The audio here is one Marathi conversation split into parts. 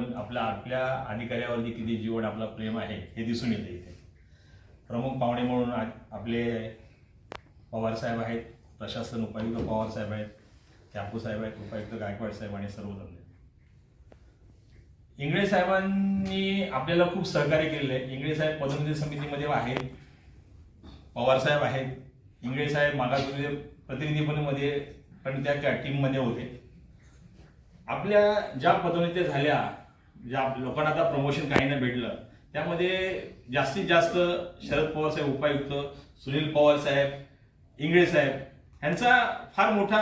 आपल्या आपल्या अधिकाऱ्यावरती किती जीवन आपला प्रेम आहे हे दिसून येते इथे. प्रमुख पाहुणे म्हणून आपले पवारसाहेब आहेत प्रशासन उपायुक्त पवारसाहेब आहेत कॅपू साहेब आहेत उपायुक्त गायकवाड साहेब आणि सर्वजण इंगळे साहेबांनी आपल्याला खूप सहकार्य केलेलं आहे. इंगळे साहेब पदोन्नती समितीमध्ये आहेत पवार साहेब आहेत. इंगळे साहेब मागासवर्गीय प्रतिनिधीपणमध्ये पण त्या टीममध्ये होते. आपल्या ज्या पदोन्नत्या झाल्या ज्या लोकांना आता प्रमोशन काही नाही भेटलं त्यामध्ये जास्तीत जास्त शरद पवार साहेब उपायुक्त सुनील पवार साहेब इंगळे साहेब यांचा फार मोठा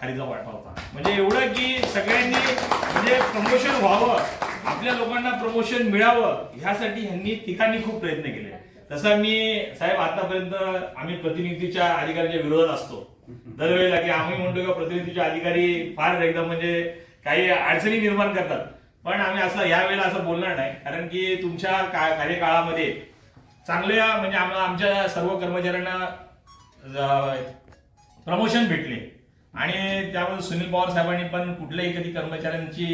खारीचा वाटा होता. म्हणजे एवढं की सगळ्यांनी म्हणजे प्रमोशन व्हावं आपल्या लोकांना प्रमोशन मिळावं ह्यासाठी ह्यांनी ठिकाणी खूप प्रयत्न केले. तसं मी साहेब आतापर्यंत आम्ही प्रतिनिधीच्या अधिकाऱ्यांच्या विरोधात असतो. दरवेळेला की आम्ही म्हणतो का प्रतिनिधीचे अधिकारी फार एकदम म्हणजे काही अडचणी निर्माण करतात. पण आम्ही असं यावेळेला असं बोलणार नाही. कारण की तुमच्या का- कार्यकाळामध्ये चांगल्या म्हणजे आम्हाला आमच्या सर्व कर्मचाऱ्यांना प्रमोशन भेटले. आणि त्यामध्ये सुनील पवार साहेबांनी पण कुठल्याही कधी कर्मचाऱ्यांची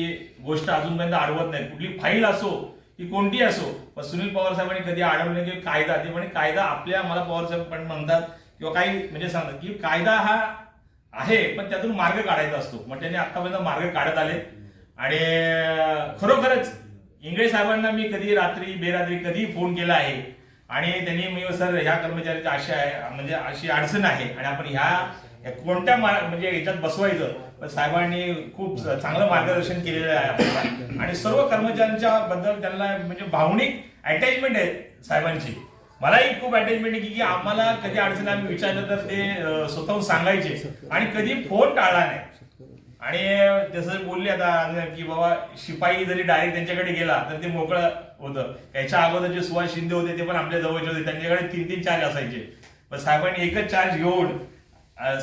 गोष्ट अजूनपर्यंत अडवत नाही. कुठली फाईल असो की कोणती असो पण सुनील पवार साहेबांनी कधी आढळले की कायदा ते म्हणजे कायदा आपल्या मला पवार साहेब पण म्हणतात किंवा काही म्हणजे सांगतात की कायदा हा आहे पण त्यातून मार्ग काढायचा असतो. मग त्यांनी आतापर्यंत मार्ग काढत आले. आणि खरोखरच इंगळे साहेबांना मी कधी रात्री बेरात्री कधी फोन केला आहे आणि त्यांनी मी सर ह्या कर्मचाऱ्याची अशी आहे म्हणजे अशी अडचण आहे आणि आपण ह्या कोणत्या म्हणजे याच्यात बसवायचं? पण साहेबांनी खूप चांगलं मार्गदर्शन केलेलं आहे आपल्याला. आणि सर्व कर्मचाऱ्यांच्या बद्दल त्यांना म्हणजे भावनिक अटॅचमेंट आहे साहेबांची. मलाही खूप अटॅचमेंट आहे की आम्हाला कधी अडचण आम्ही विचारलं तर ते स्वतःहून सांगायचे. आणि कधी फोन टाळला नाही. आणि जसं बोलले आता की बाबा शिपाई जरी डायरेक्ट त्यांच्याकडे गेला तर ते मोकळं होतं. त्याच्या अगोदर जे सुभाष शिंदे होते ते पण आपल्या जवळचे होते. त्यांच्याकडे तीन तीन चार्ज असायचे. पण साहेबांनी एकच चार्ज घेऊन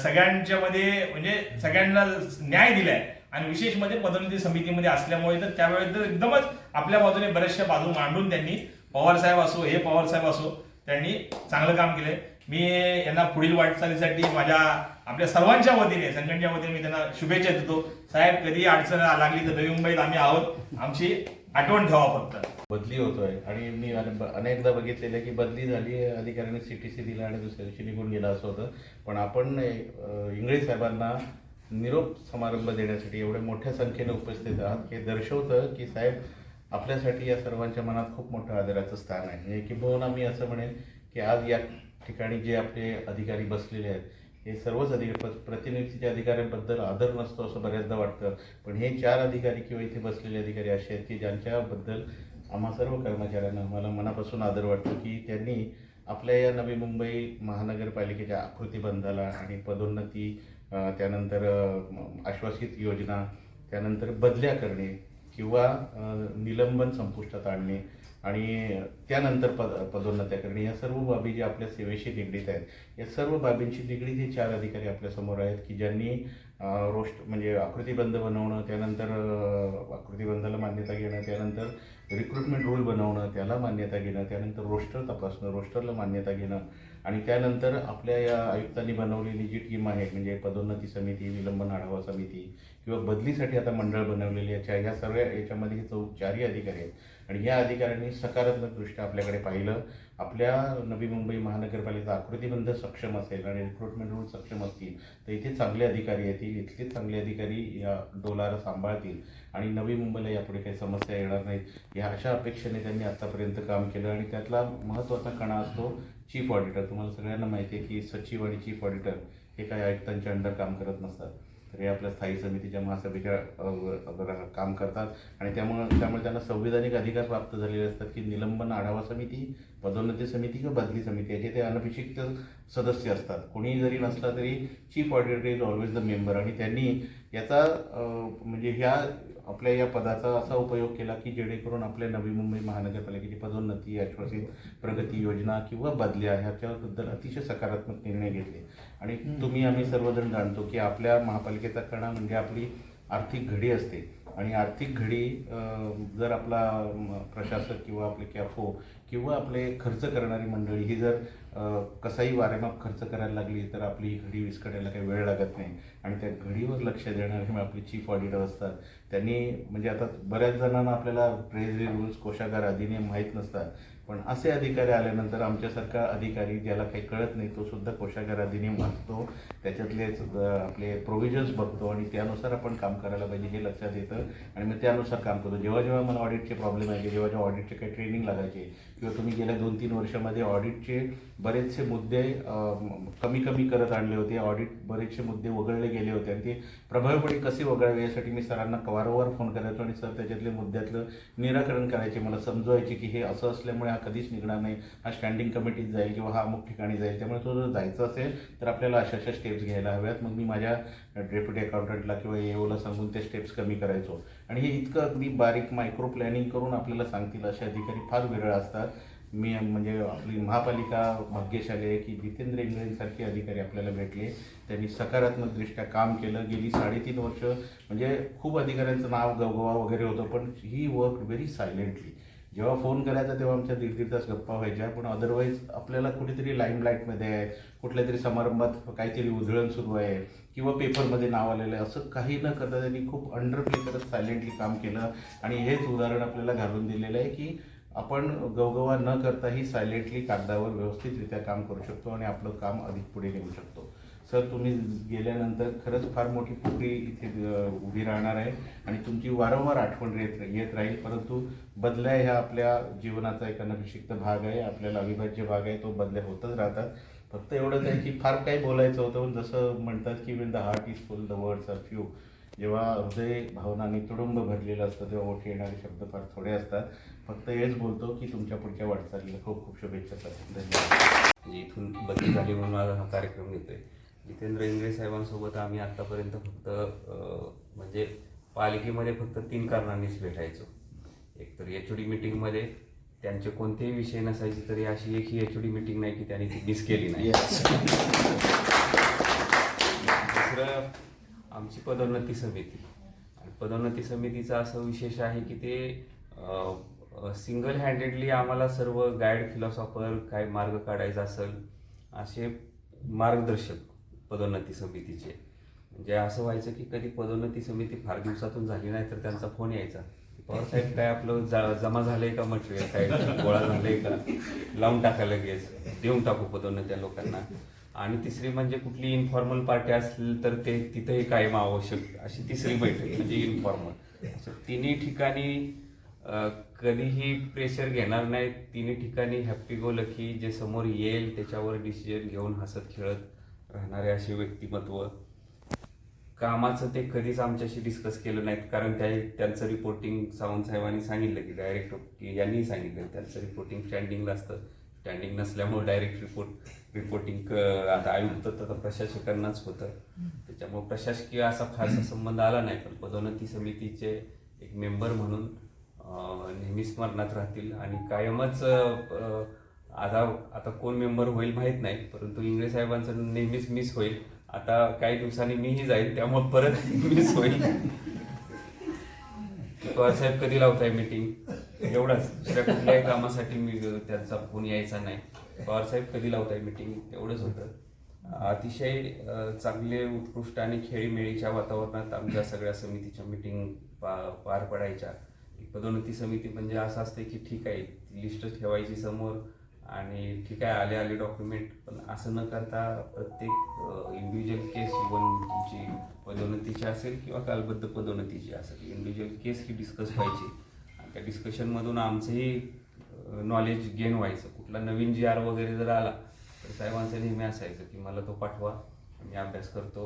सगळ्यांच्या मध्ये म्हणजे सगळ्यांना न्याय दिलाय. आणि विशेष म्हणजे पदोन्नती समितीमध्ये असल्यामुळे तर त्यावेळेस तर एकदमच आपल्या बाजूने बऱ्याचशा बाजू मांडून त्यांनी पवार साहेब असो हे पवार साहेब असो त्यांनी चांगलं काम केलंय. मी यांना पुढील वाटचालीसाठी माझ्या आपल्या सर्वांच्या वतीने संघटनेच्या वतीने मी त्यांना शुभेच्छा देतो. साहेब कधी अडचण लागली तर नवी मुंबईत आम्ही आहोत. आमची आठवण ठेवा फक्त. बदली होतोय. आणि मी अनेकदा बघितलेलं आहे की बदली झाली अधिकाऱ्याने सीटीसी दिला आणि दुसऱ्या दिवशी निघून गेला असं होतं. पण आपण इंगळे साहेबांना निरोप समारंभ देण्यासाठी एवढ्या मोठ्या संख्येने उपस्थित आहात हे दर्शवतं की साहेब आपल्यासाठी या सर्वांच्या मनात खूप मोठं आदराचं स्थान आहे. किंबहुना मी असं म्हणेन की आज या ठिकाणी जे आपले अधिकारी बसलेले आहेत हे सर्वच अधिकारी प्रतिनिधीच्या अधिकाऱ्यांबद्दल आदर नसतो असं बऱ्याचदा वाटतं. पण हे चार अधिकारी किंवा इथे बसलेले अधिकारी असे आहेत की ज्यांच्याबद्दल आम्हा सर्व कर्मचाऱ्यांना मला मनापासून आदर वाटतो की त्यांनी आपल्या या नवी मुंबई महानगरपालिकेच्या आकृतीबंधाला आणि पदोन्नती त्यानंतर आश्वासित योजना त्यानंतर बदल्या करणे किंवा निलंबन संपुष्टात आणणे आणि त्यानंतर पद पदोन्नत्या करणे. या सर्व बाबी ज्या आपल्या सेवेशी निगडीत आहेत या सर्व बाबींशी निगडीत हे चार अधिकारी आपल्यासमोर आहेत की ज्यांनी रोष्ट म्हणजे आकृतीबंध बनवणं त्यानंतर आकृतीबंधाला मान्यता घेणं त्यानंतर रिक्रुटमेंट रूल बनवणं त्याला मान्यता घेणं त्यानंतर रोस्टर तपासणं रोस्टरला मान्यता घेणं आणि त्यानंतर आपल्या या आयुक्तांनी बनवलेली जी टीम आहे म्हणजे पदोन्नती समिती निलंबन आढावा समिती किंवा बदलीसाठी आता मंडळ बनवलेली याच्या ह्या सर्व याच्यामध्ये हे चौ चारही अधिकारी आहेत. आणि या अधिकाऱ्यांनी सकारात्मकदृष्ट्या आपल्याकडे पाहिलं. आपल्या नवी मुंबई महानगरपालिकेचा आकृतीबंध सक्षम असेल आणि रिक्रुटमेंट रूल सक्षम असतील तर इथे चांगले अधिकारी येतील इथले चांगले अधिकारी या डोलारा सांभाळतील आणि नवी मुंबईला यापुढे काही समस्या येणार नाहीत. या अशा अपेक्षेने त्यांनी आत्तापर्यंत काम केलं आणि त्यातला महत्त्वाचा कणा असतो चीफ ऑडिटर तुम्हाला सगळ्यांना माहिती आहे की सचिव आणि चीफ ऑडिटर हे काही आयुक्तांच्या अंडर काम करत नसतात. तर हे आपल्या स्थायी समितीच्या महासभेच्या काम करतात. आणि त्यामुळं त्यामुळे त्यांना संविधानिक अधिकार प्राप्त झालेले असतात की निलंबन आढावा समिती पदोन्नती समिती किंवा बदली समिती याचे ते अनभिषिक्त सदस्य असतात. कोणीही जरी नसला तरी chief auditor is always the member आणि त्यांनी याचा म्हणजे ह्या आपल्या या पदाचा असा उपयोग केला की जेणेकरून आपल्या नवी मुंबई महानगरपालिकेची पदोन्नती आश्वासित प्रगती योजना किंवा बदल्या ह्याच्याबद्दल अतिशय सकारात्मक निर्णय घेतले. आणि तुम्ही आम्ही सर्वजण जाणतो की आपल्या महापालिकेचा कणा म्हणजे आपली आर्थिक घडी असते. आणि आर्थिक घडी जर आपला प्रशासक किंवा आपले कॅफो किंवा आपले खर्च करणारी मंडळी ही जर कसाही वारेमाप खर्च करायला लागली तर आपली घडी विस्कटायला काही वेळ लागत नाही. आणि त्या घडीवर लक्ष देणारे आपले चीफ ऑडिटर असतात. त्यांनी म्हणजे आता बऱ्याच जणांना आपल्याला ट्रेझरी रूल्स कोशागार अधिनियम माहीत नसतात. पण असे अधिकारी आल्यानंतर आमच्यासारखा अधिकारी ज्याला काही कळत नाही तो सुद्धा कोशागार अधिनियम वाचतो त्याच्यातले आपले प्रोव्हिजन्स बघतो आणि त्यानुसार आपण काम करायला पाहिजे हे लक्षात येतं. आणि मग त्यानुसार काम करतो. जेव्हा जेव्हा मला ऑडिटचे प्रॉब्लेम आहे जेव्हा जेव्हा ऑडिटचे काही ट्रेनिंग लागायचे किंवा तुम्ही गेल्या दोन तीन वर्षामध्ये ऑडिटचे बरेचसे मुद्दे कमी कमी करत आणले होते. ऑडिट बरेचसे मुद्दे वगळले गेले होते. आणि ते प्रभावीपणे कसे वगळावे यासाठी मी सरांना वारंवार फोन करायचो आणि सर त्याच्यातले मुद्द्यातलं निराकरण करायचे. मला समजवायचे की हे असं असल्यामुळे हा कधीच निघणार नाही. हा स्टँडिंग कमिटीत जाईल किंवा हा अमुक ठिकाणी जाईल. त्यामुळे तो जर जायचं असेल तर आपल्याला अशा अशा स्टेप्स घ्यायला हव्यात. मग मी माझ्या डेप्युटी अकाउंटंटला किंवा एओला सांगून ते स्टेप्स कमी करायचो. आणि हे इतकं अगदी बारीक मायक्रो प्लॅनिंग करून आपल्याला सांगतील असे अधिकारी फार विरळ असतात. मी म्हणजे आपली महापालिका भाग्यशाली आहे की जितेंद्र इंगळेंसारखे अधिकारी आपल्याला भेटले. त्यांनी सकारात्मकदृष्ट्या काम केलं. गेली साडेतीन वर्ष म्हणजे खूप अधिकाऱ्यांचं नाव गवगवा वगैरे होतं पण ही वर्क व्हेरी सायलेंटली जेव्हा फोन करायचा तेव्हा आमच्या दीड दीड तास गप्पा व्हायच्या पण अदरवाईज आपल्याला कुठेतरी लाईमलाईटमध्ये आहे कुठल्या तरी समारंभात काहीतरी उधळण सुरू आहे किंवा पेपरमध्ये नाव आलेलं आहे असं काही न करता त्यांनी खूप अंडरप्ले करत सायलेंटली काम केलं. आणि हेच उदाहरण आपल्याला घालून दिलेलं आहे की आपण गवगवा न करताही सायलेंटली कागदावर व्यवस्थितरित्या काम करू शकतो आणि आपलं काम अधिक पुढे नेऊ शकतो. सर तुम्ही गेल्यानंतर खरंच फार मोठी पोकळी इथे उभी राहणार आहे आणि तुमची वारंवार आठवण येत येत राहील. परंतु बदल्या ह्या आपल्या जीवनाचा एक अनभिषिक्त भाग आहे. आपल्याला अविभाज्य भाग आहे. तो बदल्या होतच राहतात. फक्त एवढंच आहे की फार काही बोलायचं होतं. पण जसं म्हणतात की when the heart is full the words are few जेव्हा हृदय भावनांनी तुडुंब भरलेलं असतं तेव्हा ओठी येणारे शब्द फार थोडे असतात. फक्त हेच बोलतो की तुमच्या पुढच्या वाटचालीला खूप खूप शुभेच्छा सर. धन्यवाद. इथून बदली झाली म्हणून माझा हा कार्यक्रम घेतोय. जितेंद्र इंगळे साहेबांसोबत आम्ही आत्तापर्यंत फक्त म्हणजे पालिकेमध्ये फक्त तीन कारणांनीच भेटायचो. एक तर एच ओ डी मिटिंगमध्ये त्यांचे कोणतेही विषय नसायचे तरी अशी एकही एच ओ डी मिटिंग नाही की त्यांनी ती मिस केली नाही. दुसरं आमची पदोन्नती समिती. आणि पदोन्नती समितीचा असं विशेष आहे की ते सिंगल हँडेडली आम्हाला सर्व गाईड फिलॉसॉफर काय मार्ग काढायचा असेल असे मार्गदर्शक पदोन्नती समितीचे. म्हणजे असं व्हायचं की कधी पदोन्नती समिती फार दिवसातून झाली नाही तर त्यांचा फोन यायचा. पवार साहेब काय आपलं जमा झालंय का मटेरियल काय गोळा झालंय का? लावून टाका लगेच. देऊन टाकू पदोन्नत्या लोकांना. आणि तिसरी म्हणजे कुठली इन्फॉर्मल पार्टी असेल तर ते तिथेही कायम आवश्यक अशी तिसरी बैठक म्हणजे इन्फॉर्मल तिन्ही ठिकाणी कधीही प्रेशर घेणार नाही तिन्ही ठिकाणी हॅप्पी गो लकी जे समोर येईल त्याच्यावर डिसिजन घेऊन हसत खेळत राहणारे असे व्यक्तिमत्व. कामाचं ते कधीच आमच्याशी डिस्कस केलं नाहीत. कारण त्या त्यांचं रिपोर्टिंग सावंत साहेबांनी सांगितलं की डायरेक्ट की यांनी सांगितलं. त्यांचं रिपोर्टिंग स्टँडिंगला असतं. स्टँडिंग नसल्यामुळे डायरेक्ट रिपोर्ट रिपोर्टिंग आता आयुक्त तर प्रशासकांनाच होतं. त्याच्यामुळे प्रशासकीय असा फारसा संबंध आला नाही. पण पदोन्नती समितीचे एक मेंबर म्हणून नेहमी स्मरणात राहतील. आणि कायमच आता आता कोण मेंबर होईल माहीत नाही परंतु इंग्रज साहेबांचं नेहमीच मिस होईल. आता काही दिवसांनी मीही जाईल त्यामुळे परत मिस होईल. पवार साहेब कधी लावताय मीटिंग एवढाच. दुसऱ्या कुठल्याही कामासाठी मी त्यांचा फोन यायचा नाही. पवार साहेब कधी लावताय मीटिंग एवढंच होतं. अतिशय चांगले उत्कृष्ट आणि खेळीमेळीच्या वातावरणात आमच्या सगळ्या समितीच्या मिटिंग पार पडायच्या. पदोन्नती समिती म्हणजे असं असते की ठीक आहे लिस्ट ठेवायची समोर. आणि ठीक आहे आले आले डॉक्युमेंट पण असं न करता प्रत्येक इंडिव्हिज्युअल केस इवन तुमची पदोन्नतीची असेल किंवा कालबद्ध पदोन्नतीची असेल इंडिव्हिज्युअल केस ही डिस्कस व्हायची. आणि त्या डिस्कशनमधून आमचंही नॉलेज गेन व्हायचं. कुठला नवीन जी आर वगैरे जर आला तर साहेबांचं नेहमी असायचं की मला तो पाठवा मी अभ्यास करतो.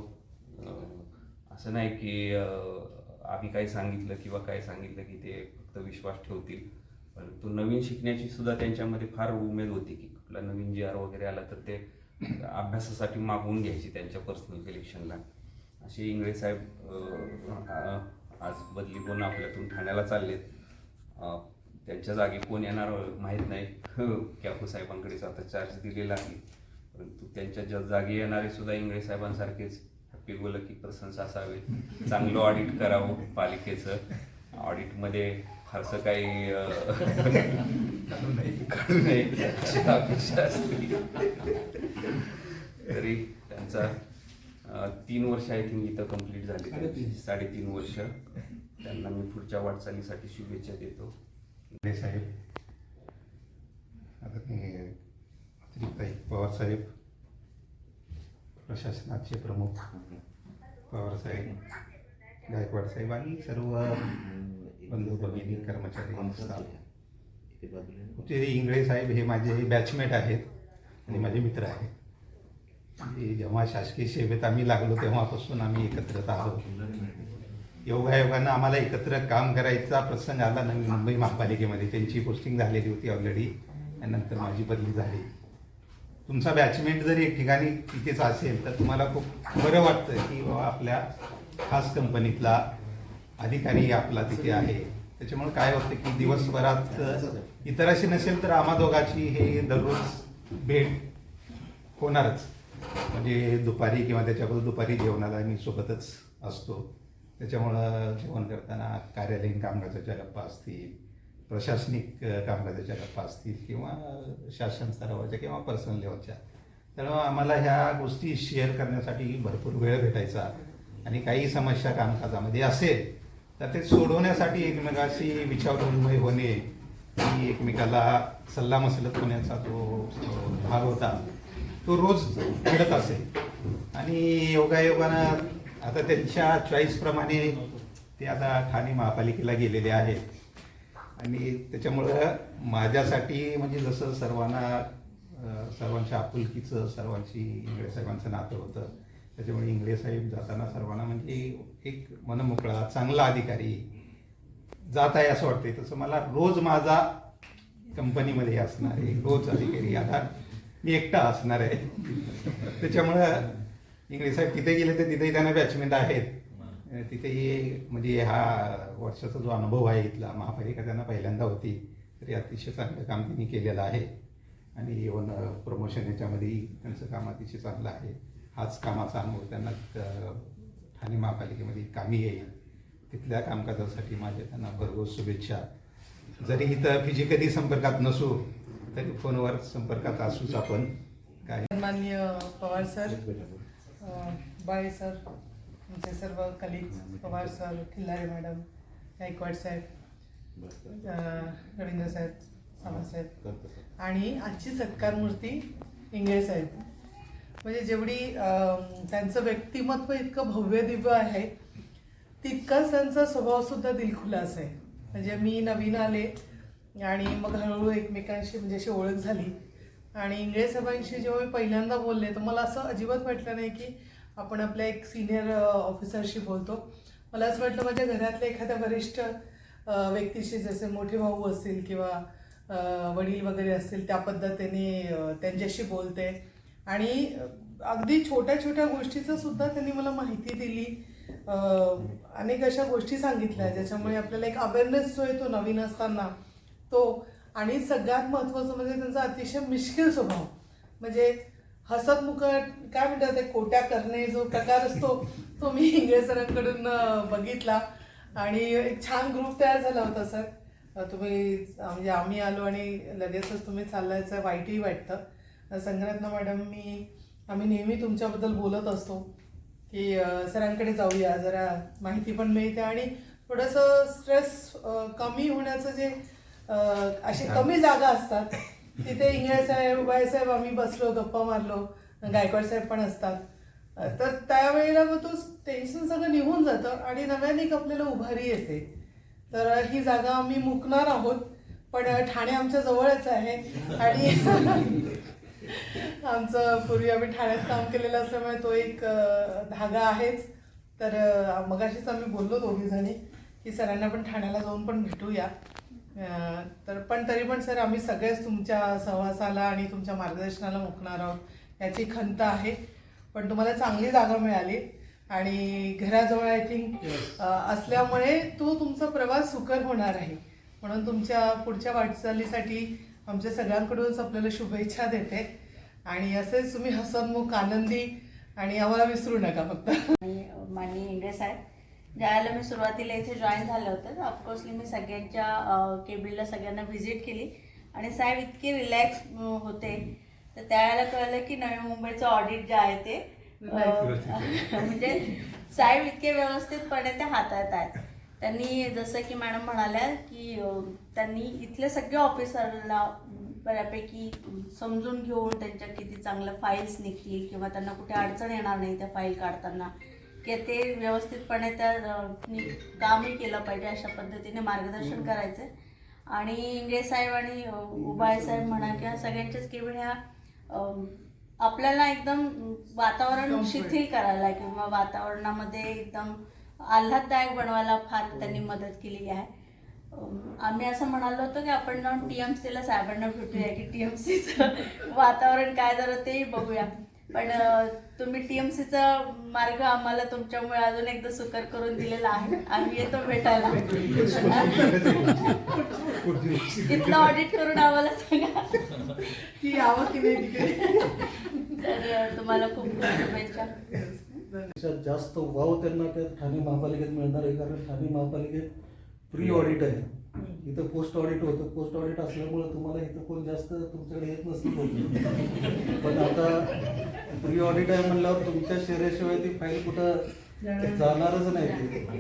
असं नाही की आम्ही काही सांगितलं किंवा काय सांगितलं की ते फक्त विश्वास ठेवतील. परंतु नवीन शिकण्याची सुद्धा त्यांच्यामध्ये फार उमेद होती की कुठला नवीन जी आर वगैरे आला तर ते अभ्यासासाठी मागवून घ्यायची त्यांच्या पर्सनल कलेक्शनला असे इंगळे साहेब आज बदली कोण आपल्यातून ठाण्याला चाललेत. त्यांच्या जागी कोण येणार माहीत नाही. कॅपू साहेबांकडेच आता चार्ज दिलेला आहे. परंतु त्यांच्या ज्या जागी येणारे सुद्धा इंगळे साहेबांसारखेच हॅप्पी गोलकी पर्सन्स असावे. चांगलं ऑडिट करावं पालिकेचं. ऑडिटमध्ये फारसं काही नये अपेक्षा असते. तरी त्यांचा तीन वर्ष आय थिंक इथं कंप्लीट झाली. साडेतीन. वर्ष. त्यांना मी पुढच्या वाटचालीसाठी शुभेच्छा देतो. साहेब. आदरणीय अतिरिक्त आयुक्त पवार साहेब. प्रशासनाचे प्रमुख पवार साहेब. गायकवाड साहेब आणि सर्व बंधू भगिनी कर्मचारी स्टाफ. होते इंगळे साहेब हे माझे बॅचमेट आहेत आणि माझे मित्र आहेत. जेव्हा शासकीय सेवेत आम्ही लागलो तेव्हापासून आम्ही एकत्रित आहोत. योगायोगानं आम्हाला एकत्र काम करायचा प्रसंग आला नवी मुंबई महापालिकेमध्ये. त्यांची पोस्टिंग झालेली होती ऑलरेडी आणि नंतर माझी बदली झाली. तुमचा बॅचमेंट जर एक ठिकाणी तिथेच असेल तर तुम्हाला खूप बरं वाटतं की बाबा आपल्या खास कंपनीतला अधिकारी आपला तिथे आहे. त्याच्यामुळे काय होतं की दिवसभरात इतराशी नसेल तर आम्हा दोघांची हे दररोज भेट होणारच. म्हणजे दुपारी किंवा त्याच्याबरोबर दुपारी जेवणाला मी सोबतच असतो. त्याच्यामुळं जेवण करताना कार्यालयीन कामकाजाच्या गप्पा असतील प्रशासनिक कामकाजाच्या गप्पा असतील किंवा शासन स्तरावरच्या किंवा पर्सनल लेवलच्या त्यामुळं आम्हाला ह्या गोष्टी शेअर करण्यासाठी भरपूर वेळ भेटायचा आणि काही समस्या कामकाजामध्ये असेल तर ते सोडवण्यासाठी एकमेकाशी विचारविनिमय होणे ही एकमेकाला सल्लामसलत होण्याचा जो भाग होता तो रोज घडत असे. आणि योगायोगानं आता त्यांच्या चॉईसप्रमाणे ते आता ठाणे महापालिकेला गेलेले आहेत. आणि त्याच्यामुळं माझ्यासाठी म्हणजे जसं सर्वांना सर्वांच्या आपुलकीचं सर्वांची इंगळे साहेबांचं नातं होतं त्याच्यामुळे इंगळे साहेब जाताना सर्वांना म्हणजे एक मनमोकळा चांगला अधिकारी जात आहे असं वाटतंय. तसं मला रोज माझा कंपनीमध्ये असणार आहे रोज अधिकारी आता मी एकटा असणार आहे. त्याच्यामुळं इंग्लिश साहेब तिथे गेले तर तिथेही त्यांना बॅचमेंट आहेत. तिथेही म्हणजे हा वर्षाचा जो अनुभव आहे इथला महापालिका त्यांना पहिल्यांदा होती. तरी अतिशय चांगलं काम त्यांनी केलेलं आहे. आणि इवन प्रमोशन uh, याच्यामध्येही त्यांचं काम अतिशय चांगलं आहे. हाच कामाचा अनुभव त्यांना ठाणे महापालिकेमध्ये कामी येईल तिथल्या कामकाजासाठी माझ्या त्यांना भरघोस शुभेच्छा. जरी इथं फिजिकली संपर्कात नसू तरी फोनवर संपर्कात असूच आपण. काय? सन्माननीय पवार सर बाळे सर आमचे सर्व colleagues Pawar sir Khillare madam Gaikwad साहेब रवींद्र साहेब सावंत साहेब. आणि आजची सत्कार मूर्ती इंगळे साहेब. म्हणजे जेवढी त्यांचं व्यक्तिमत्व इतकं भव्य दिव्य आहे तितकाच त्यांचा स्वभाव सुद्धा दिलखुलास आहे. म्हणजे मी नवीन आले आणि मग हळूहळू एकमेकांशी म्हणजे अशी ओळख झाली. आणि इंगळे साहेबांशी जेव्हा मी पहिल्यांदा बोलले तर मला असं अजिबात वाटलं नाही की आपण आपल्या एक सिनियर ऑफिसरशी बोलतो. मला असं वाटलं माझ्या घरातल्या एखाद्या वरिष्ठ व्यक्तीशी जसे मोठे भाऊ असतील किंवा वडील वगैरे असतील त्या पद्धतीने त्यांच्याशी बोलते. आणि अगदी छोट्या छोट्या गोष्टीचं सुद्धा त्यांनी मला माहिती दिली. अनेक अशा गोष्टी सांगितल्या ज्याच्यामुळे आपल्याला एक अवेअरनेस जो येतो नवीन असताना तो आणि सगळ्यात महत्त्वाचं म्हणजे त्यांचा अतिशय मिश्किल स्वभाव. म्हणजे हसतमुखट काय म्हणतात ते कोट्या करणे जो प्रकार असतो तो मी इंगळे सरांकडून बघितला. आणि एक छान ग्रुप तयार झाला होता सर. तुम्ही म्हणजे आम्ही आलो आणि लगेचच तुम्ही चाललायचं वाईटही वाटतं. संगरत्न मॅडम मी आम्ही नेहमी तुमच्याबद्दल बोलत असतो की सरांकडे जाऊया जरा माहिती पण मिळते आणि थोडंसं स्ट्रेस कमी होण्याचं जे अशी कमी जागा असतात तिथे इंगळे साहेब उबाय साहेब आम्ही बसलो गप्पा मारलो गायकवाड साहेब पण असतात. तर त्यावेळेला मग तो टेन्शन सगळं निघून जातं आणि नव्याने आपल्याला उभारी येते. तर ही जागा आम्ही मुकणार आहोत पण ठाणे आमच्या जवळच आहे आणि आमचं पूर्वी आम्ही ठाण्यात काम केलेलं असल्यामुळे तो एक धागा आहेच. तर मगाशीच आम्ही बोललो दोघी जणी की सरांना पण ठाण्याला जाऊन पण भेटूया. तर पण तरी पण सर आम्ही सगळेच तुमच्या सहवासाला आणि तुमच्या मार्गदर्शनाला मुकणार आहोत याची खंत आहे. पण तुम्हाला चांगली जागा मिळाली आणि घराजवळ आय थिंक असल्यामुळे तो तुमचा प्रवास सुकर होणार आहे. म्हणून तुमच्या पुढच्या वाटचालीसाठी आमच्या सगळ्यांकडूनच आपल्याला शुभेच्छा देते. आणि असेच तुम्ही हसनमुख आनंदी आणि आम्हाला विसरू नका फक्त. आणि माननीय इंगळे साहेब ज्यावेळेला मी सुरुवातीला इथे जॉईन झालं होतं ऑफकोर्सली मी सगळ्यांच्या केबिलला सगळ्यांना व्हिजिट केली. आणि साहेब इतके रिलॅक्स होते. तर त्यावेळेला कळलं की नवी मुंबईचं ऑडिट जे आहे ते म्हणजे साहेब इतके व्यवस्थितपणे ते हाताळत आहेत. त्यांनी जसं की मॅडम म्हणाल्या की त्यांनी इथले सगळे ऑफिसरला बऱ्यापैकी समजून घेऊन त्यांच्या किती चांगल्या फाईल्स निघतील किंवा त्यांना कुठे अडचण येणार नाही त्या फाईल काढताना की ते व्यवस्थितपणे त्या कामही केलं पाहिजे अशा पद्धतीने मार्गदर्शन करायचं. आणि इंग्रज साहेब आणि उबाळे साहेब म्हणा किंवा सगळ्यांच्याच केवळ ह्या आपल्याला एकदम वातावरण शिथिल करायला किंवा वातावरणामध्ये एकदम आल्हाददायक बनवायला फार त्यांनी मदत केलेली आहे. आम्ही असं म्हणालो होतो की आपण जाऊन टीएमसीला साहेबांना भेटूया की टीएमसीचं वातावरण काय झालं तेही बघूया. पण तुम्ही टीएमसीचा मार्ग आम्हाला तुमच्यामुळे अजून एकदा सुकर करून दिलेला आहे. आम्ही येतो भेटायला. तिथलं ऑडिट करून आम्हाला सांगा. की यावं की नाही तर तुम्हाला खूप खूप शुभेच्छा. त्याच्यात जास्त वाव त्यांना त्या ठाणे महापालिकेत मिळणार आहे कारण ठाणे महापालिकेत प्री ऑडिट आहे. इथं पोस्ट ऑडिट होतं. पोस्ट ऑडिट असल्यामुळे तुम्हाला इथं कोण जास्त तुमच्याकडे येत नसतील लोकं. पण आता प्री ऑडिट आहे म्हणल्यावर तुमच्या शहराशिवाय ती फाईल कुठं जाणारच नाही. ती.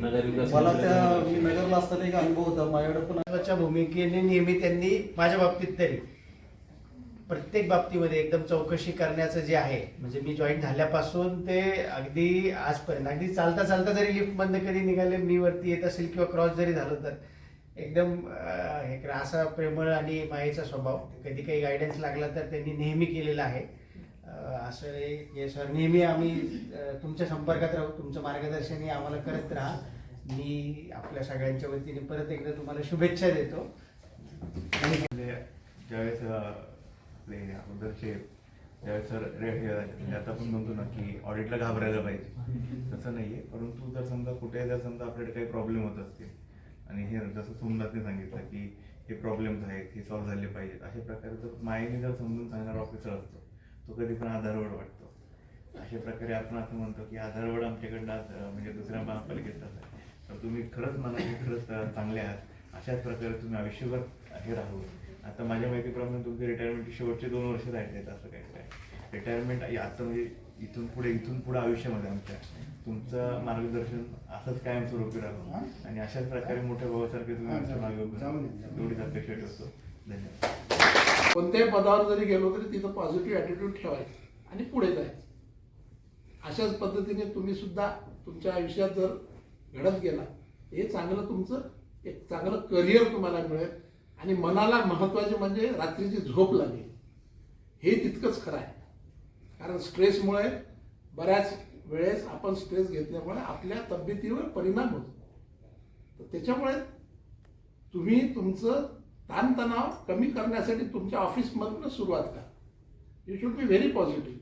मला त्या मी नगरला असताना एक अनुभव होता. माझ्याकडे पण भूमिकेने नेहमी त्यांनी माझ्या बाबतीत तरी प्रत्येक बाबतीमध्ये एकदम चौकशी करण्याचं जे आहे म्हणजे मी जॉईन झाल्यापासून ते अगदी आजपर्यंत अगदी चालता चालता जरी लिफ्टमधनं कधी निघाले मी वरती येत असेल किंवा क्रॉस जरी झालं तर एकदम हे करा- असा प्रेमळ आणि मायेचा स्वभाव. कधी काही गायडन्स लागला तर त्यांनी नेहमी केलेला आहे. असं हे सर नेहमी आम्ही तुमच्या संपर्कात राहू तुमचं मार्गदर्शनही आम्हाला करत राहा. मी आपल्या सगळ्यांच्या वतीने परत एकदा तुम्हाला शुभेच्छा देतो. म्हणजे ज्यावेळेस आपले अगोदरचे सर रे झाले, म्हणजे आता आपण म्हणतो ना की ऑडिटला घाबरायला पाहिजे. तसं नाहीये परंतु जर समजा कुठे जर समजा आपल्याकडे काही प्रॉब्लेम होत असतील आणि हे जसं सोमनाथने सांगितलं की हे प्रॉब्लेम्स आहेत हे सॉल्व्ह झाले पाहिजेत अशा प्रकारे जर मायेने जर समजून सांगणारा ऑफिसर असतो तो कधी पण आधारवड वाटतो. अशा प्रकारे आपण असं म्हणतो की आधारवड आमच्याकडनं म्हणजे दुसऱ्या महापालिकेत आहे. तर तुम्ही खरंच मनाने खरंच चांगले आहात. अशाच प्रकारे तुम्ही आयुष्यभर हे राहू. आता माझ्या माहितीप्रमाणे तुमची रिटायरमेंट शेवटचे दोन वर्ष राहिले आहेत असं काय काय रिटायरमेंट आता म्हणजे इथून पुढे इथून पुढे आयुष्यामध्ये आमच्या. तुमचं मार्गदर्शन असंच कायमस्वरूपी राहू आणि अशाच प्रकारे मोठ्या भावासारखे तुम्ही आमच्या मागे. एवढीच अपेक्षा ठेवतो. धन्यवाद. कोणत्याही पदावर जरी गेलो तरी तिथं पॉझिटिव्ह ॲटिट्यूड ठेवायचं आणि पुढे जायचं. अशाच पद्धतीने तुम्ही सुद्धा तुमच्या आयुष्यात जर घडत गेला हे चांगलं तुमचं एक चांगलं करिअर तुम्हाला मिळेल. आणि मनाला महत्त्वाचे म्हणजे रात्रीची झोप लागेल. हे तितकंच खरं आहे. कारण स्ट्रेसमुळे बऱ्याच वेळेस आपण स्ट्रेस घेतल्यामुळे आपल्या तब्येतीवर परिणाम होतो. तर त्याच्यामुळे तुम्ही तुमचं ताणतणाव कमी करण्यासाठी तुमच्या ऑफिसमधून सुरुवात करा. You should be very positive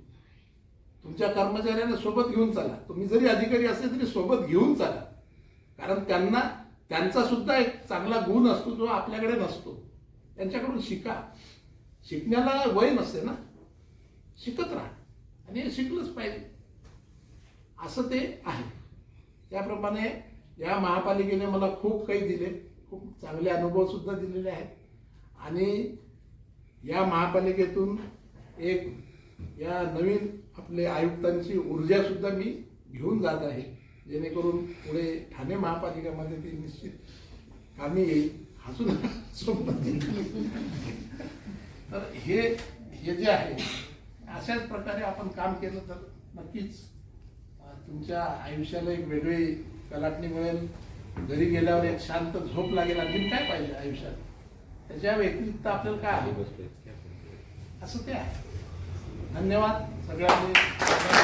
तुमच्या कर्मचाऱ्यांना सोबत घेऊन चाला. तुम्ही जरी अधिकारी असले तरी सोबत घेऊन चाला. कारण त्यांना त्यांचा सुद्धा एक चांगला गुण असतो जो आपल्याकडे नसतो. त्यांच्याकडून शिका. शिकण्याला वय नसते ना. शिकत राहा. आणि हे शिकलंच पाहिजे. असं ते आहे. त्याप्रमाणे या महापालिकेने मला खूप काही दिले. खूप चांगले अनुभवसुद्धा दिलेले आहेत. आणि या महापालिकेतून एक या नवीन आपले आयुक्तांची ऊर्जासुद्धा मी घेऊन जात आहे. जेणेकरून पुढे ठाणे महापालिकेमध्ये ती निश्चित कामी येईल हसून तर हे हे जे आहे अशाच प्रकारे आपण काम केलं तर नक्कीच तुमच्या आयुष्याला एक वेगळी कलाटणी मिळेल. घरी गेल्यावर एक शांत झोप लागेल. आणखीन काय पाहिजे आयुष्यात? त्याच्या व्यतिरिक्त आपल्याला काय आहे? असं ते आहे. धन्यवाद सगळ्यांनी.